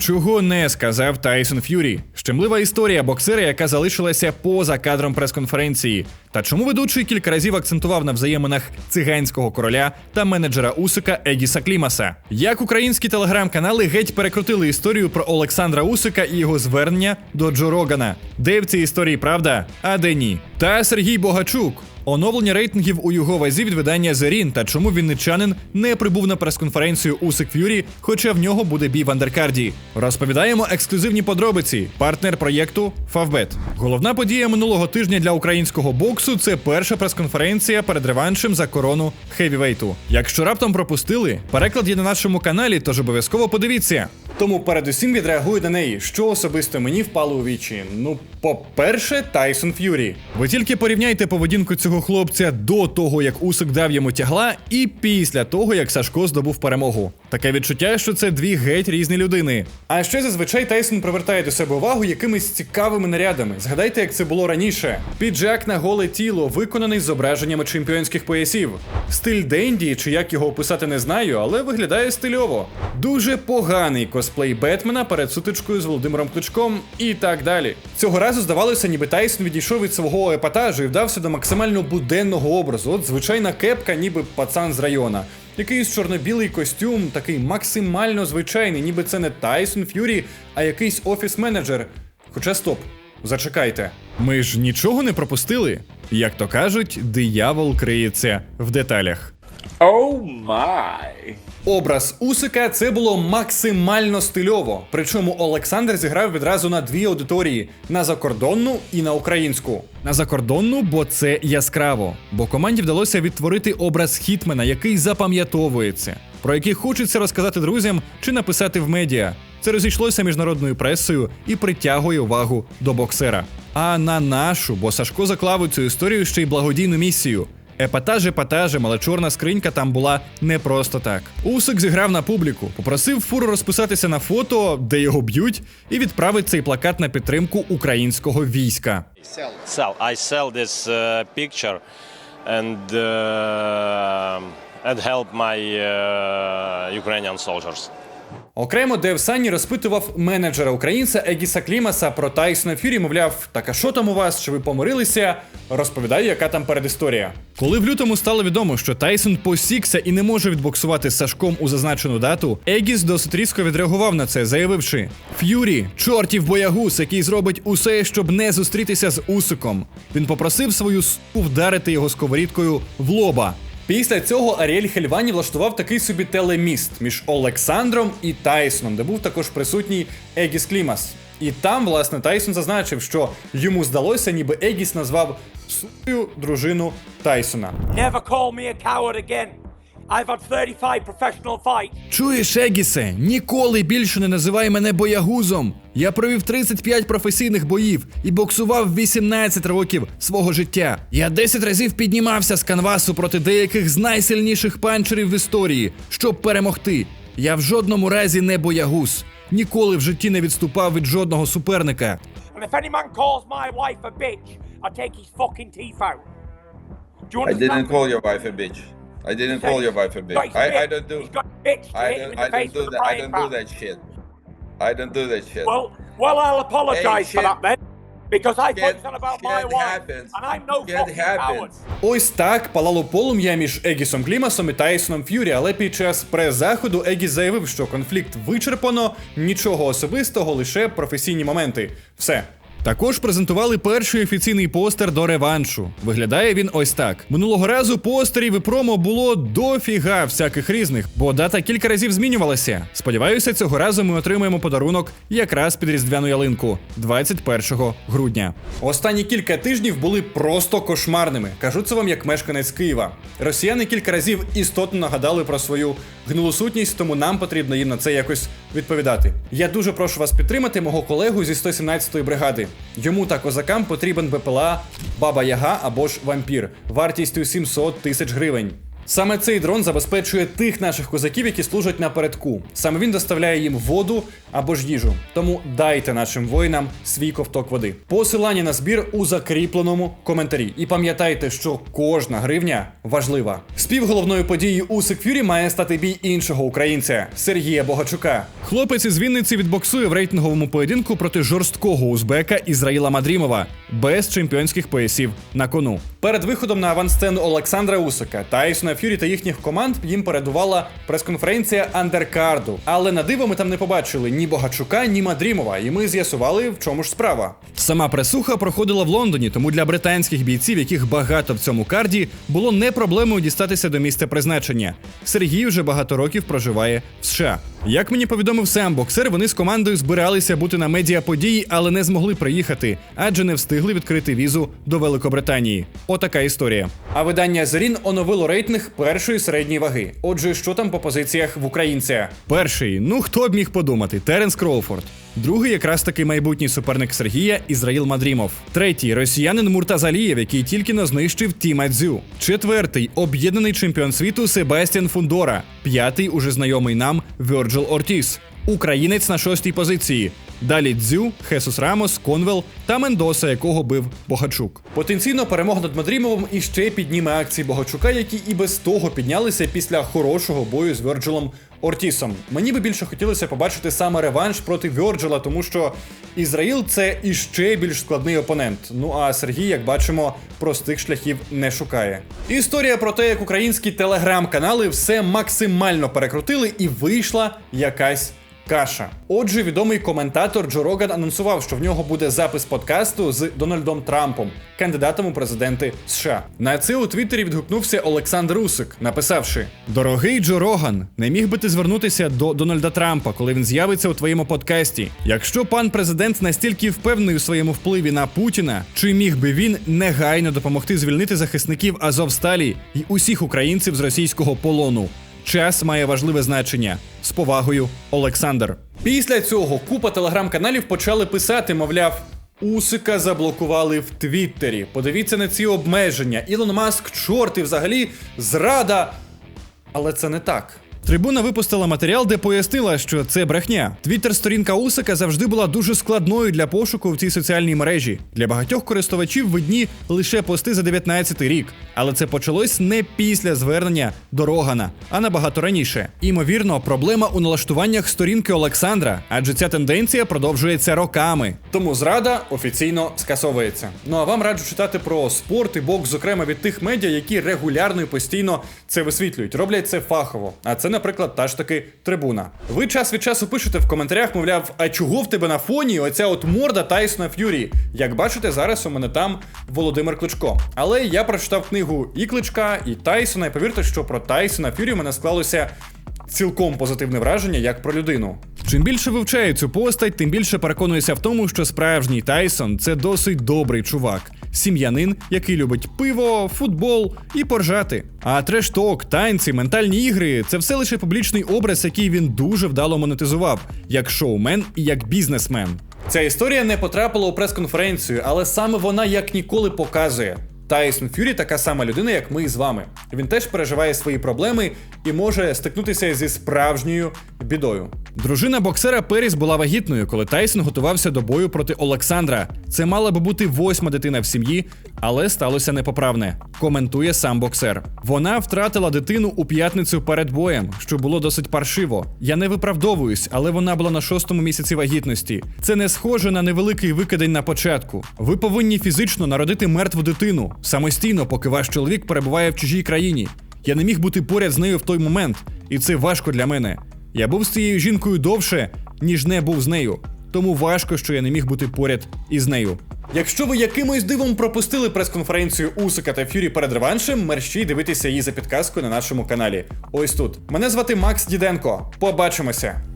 Чого не сказав Тайсон Ф'юрі? Щемлива історія боксера, яка залишилася поза кадром прес-конференції. Та чому ведучий кілька разів акцентував на взаєминах циганського короля та менеджера Усика Егіса Клімаса? Як українські телеграм-канали геть перекрутили історію про Олександра Усика і його звернення до Джо Рогана? Де в цій історії правда, а де ні? Та Сергій Богачук. Оновлення рейтингів у його вазі від видання Зерін та чому вінничанин не прибув на прес-конференцію Усик Ф'юрі, хоча в нього буде бій в андеркарді. Розповідаємо ексклюзивні подробиці. Партнер проєкту Фавбет. Головна подія минулого тижня для українського боксу це перша прес-конференція перед реваншем за корону хевівейту. Якщо раптом пропустили, переклад є на нашому каналі, тож обов'язково подивіться. Тому передусім відреагую на неї, що особисто мені впало у вічі. Ну, по-перше, Тайсон Ф'юрі. Ви тільки порівняйте поведінку цього хлопця до того, як Усик дав йому тягла, і після того, як Сашко здобув перемогу. Таке відчуття, що це дві геть різні людини. А ще зазвичай Тайсон привертає до себе увагу якимись цікавими нарядами. Згадайте, як це було раніше. Піджак на голе тіло, виконаний зображеннями чемпіонських поясів. Стиль Денді, чи як його описати, не знаю, але виглядає стильово. Дуже поганий косплей Бетмена перед сутичкою з Володимиром Кличком і так далі. Цього разу здавалося, ніби Тайсон відійшов від свого епатажу і вдався до максимально буденного образу. От звичайна кепка, ніби пацан з района. Якийсь чорно-білий костюм, такий максимально звичайний, ніби це не Тайсон Ф'юрі, а якийсь офіс-менеджер. Хоча стоп, зачекайте. Ми ж нічого не пропустили. Як то кажуть, диявол криється в деталях. Oh. Образ Усика це було максимально стильово. Причому Олександр зіграв відразу на дві аудиторії: на закордонну і на українську. На закордонну, бо це яскраво. Бо команді вдалося відтворити образ хітмена, який запам'ятовується, про який хочеться розказати друзям чи написати в медіа. Це розійшлося міжнародною пресою і притягує увагу до боксера. А на нашу, бо Сашко заклав у цю історію ще й благодійну місію. Епатаж епатажем, але чорна скринька там була не просто так. Усик зіграв на публіку, попросив фуру розписатися на фото, де його б'ють, і відправить цей плакат на підтримку українського війська. sell. I sell this uh, picture and uh, and help my uh, Ukrainian soldiers. Окремо Дев Санні розпитував менеджера українця Егіса Клімаса про Тайсона Фюрі, мовляв, так а що там у вас? Чи ви помирилися? Розповідаю, яка там передісторія. Коли в лютому стало відомо, що Тайсон посікся і не може відбоксувати з Сашком у зазначену дату, Егіс досить різко відреагував на це, заявивши: Ф'юрі, чортів боягус, який зробить усе, щоб не зустрітися з Усиком. Він попросив свою су вдарити його сковорідкою в лоба. Після цього Аріель Хельвані влаштував такий собі телеміст між Олександром і Тайсоном, де був також присутній Егіс Клімас. І там, власне, Тайсон зазначив, що йому здалося, ніби Егіс назвав свою дружину Тайсона. Never call me a coward again. I've had 35 professional fights. Чуєш, Егісе, ніколи більше не називай мене боягузом. Я провів 35 професійних боїв і боксував 18 років свого життя. Я 10 разів піднімався з канвасу проти деяких з найсильніших панчерів в історії, щоб перемогти. Я в жодному разі не боягуз. Ніколи в житті не відступав від жодного суперника. And if any man calls my wife a bitch, I take his fucking teeth out. Do you I understand? didn't call your wife a bitch. I didn't call your wife a bitch. his I, don't do bitch I don't I do that I frying don't do pan. that shit. I don't do that shit. Well, well, I'll apologise Hey, for shit. that then. Because I Shit- focus on about my shit wife. happens. And I'm no Shit fucking happens. coward. Ось так палало полум'я між Егісом Клімасом і Тайсоном Ф'юрі, але під час прес-заходу Егіс заявив, що конфлікт вичерпано, нічого особистого, лише професійні моменти. Все. Також презентували перший офіційний постер до реваншу. Виглядає він ось так. Минулого разу постерів і промо було дофіга всяких різних, бо дата кілька разів змінювалася. Сподіваюся, цього разу ми отримаємо подарунок якраз під різдвяну ялинку 21 грудня. Останні кілька тижнів були просто кошмарними. Кажу це вам як мешканець Києва. Росіяни кілька разів істотно нагадали про свою гнулу сутність, тому нам потрібно їм на це якось відповідати. Я дуже прошу вас підтримати мого колегу зі 117-ї бригади. Йому та козакам потрібен БПЛА, Баба Яга або ж вампір вартістю 700 тисяч гривень. Саме цей дрон забезпечує тих наших козаків, які служать напередку. Саме він доставляє їм воду або ж їжу. Тому дайте нашим воїнам свій ковток води. Посилання на збір у закріпленому коментарі. І пам'ятайте, що кожна гривня важлива. Співголовною подією у Секфюрі має стати бій іншого українця Сергія Богачука. Хлопець із Вінниці відбоксує в рейтинговому поєдинку проти жорсткого узбека Ізраїла Мадрімова без чемпіонських поясів на кону. Перед виходом на авансцену Олександра Усика, Тайсона Фюрі та їхніх команд їм передувала прес-конференція андеркарду. Але на диво ми там не побачили ні Богачука, ні Мадрімова, і ми з'ясували, в чому ж справа. Сама пресуха проходила в Лондоні, тому для британських бійців, яких багато в цьому карді, було не проблемою дістатися до місця призначення. Сергій вже багато років проживає в США. Як мені повідомив сам боксер, вони з командою збиралися бути на медіаподії, але не змогли приїхати, адже не встигли відкрити візу до Великобританії. Отака історія. А видання Зарін оновило рейтинг першої середньої ваги. Отже, що там по позиціях в українця? Перший, ну хто б міг подумати, Теренс Кроуфорд. Другий якраз таки майбутній суперник Сергія Ізраїл Мадрімов. Третій росіянин Муртазалієв, який тільки но знищив Тіма Дзю. Четвертий об'єднаний чемпіон світу Себастьян Фундора. П'ятий уже знайомий нам Вьорджил Ортіс. Українець на шостій позиції. Далі Дзю, Хесус Рамос, Конвел та Мендоса, якого бив Богачук. Потенційно перемога над Мадрімовим іще підніме акції Богачука, які і без того піднялися після хорошого бою з Вьорджилом Ортісом. Мені би більше хотілося побачити саме реванш проти Вьорджила, тому що Ізраїл це іще більш складний опонент. Ну а Сергій, як бачимо, простих шляхів не шукає. Історія про те, як українські телеграм-канали все максимально перекрутили, і вийшла якась. Каша. Отже, відомий коментатор Джо Роган анонсував, що в нього буде запис подкасту з Дональдом Трампом, кандидатом у президенти США. На це у Твіттері відгукнувся Олександр Усик, написавши: Дорогий Джо Роган, не міг би ти звернутися до Дональда Трампа, коли він з'явиться у твоєму подкасті. Якщо пан президент настільки впевнений у своєму впливі на Путіна, чи міг би він негайно допомогти звільнити захисників Азовсталі і усіх українців з російського полону? Час має важливе значення. З повагою, Олександр. Після цього купа телеграм-каналів почали писати, мовляв. Усика заблокували в Твіттері. Подивіться на ці обмеження. Ілон Маск, чорт і взагалі зрада. Але це не так. Трибуна випустила матеріал, де пояснила, що це брехня. Твіттер-сторінка Усика завжди була дуже складною для пошуку в цій соціальній мережі. Для багатьох користувачів видні лише пости за 19 рік. Але це почалось не після звернення до Рогана, а набагато раніше. Імовірно, проблема у налаштуваннях сторінки Олександра, адже ця тенденція продовжується роками. Тому зрада офіційно скасовується. Ну а вам раджу читати про спорт і бокс, зокрема від тих медіа, які регулярно і постійно це висвітлюють. Роблять це фахово. А це, наприклад, та ж таки трибуна. Ви час від часу пишете в коментарях, мовляв, а чого в тебе на фоні оця от морда Тайсона Ф'юрі? Як бачите, зараз у мене там Володимир Кличко. Але я прочитав книгу і Кличка, і Тайсона, і повірте, що про Тайсона Ф'юрі в мене склалося цілком позитивне враження як про людину. Чим більше вивчаю цю постать, тим більше переконуюся в тому, що справжній Тайсон це досить добрий чувак. Сім'янин, який любить пиво, футбол і поржати. А трешток, танці, ментальні ігри це все лише публічний образ, який він дуже вдало монетизував, як шоумен і як бізнесмен. Ця історія не потрапила у прес-конференцію, але саме вона як ніколи показує. Тайсон Фюрі така сама людина, як ми з вами. Він теж переживає свої проблеми і може стикнутися зі справжньою бідою. Дружина боксера Періс була вагітною, коли Тайсон готувався до бою проти Олександра. Це мала би бути восьма дитина в сім'ї, але сталося непоправне. Коментує сам боксер. Вона втратила дитину у п'ятницю перед боєм, що було досить паршиво. Я не виправдовуюсь, але вона була на шостому місяці вагітності. Це не схоже на невеликий викидень на початку. Ви повинні фізично народити мертву дитину самостійно, поки ваш чоловік перебуває в чужій країні. Я не міг бути поряд з нею в той момент, і це важко для мене. Я був з цією жінкою довше, ніж не був з нею. Тому важко, що я не міг бути поряд із нею. Якщо ви якимось дивом пропустили прес-конференцію Усика та Фюрі перед реваншем, мерщій дивитися її за підказкою на нашому каналі. Ось тут. Мене звати Макс Діденко. Побачимося.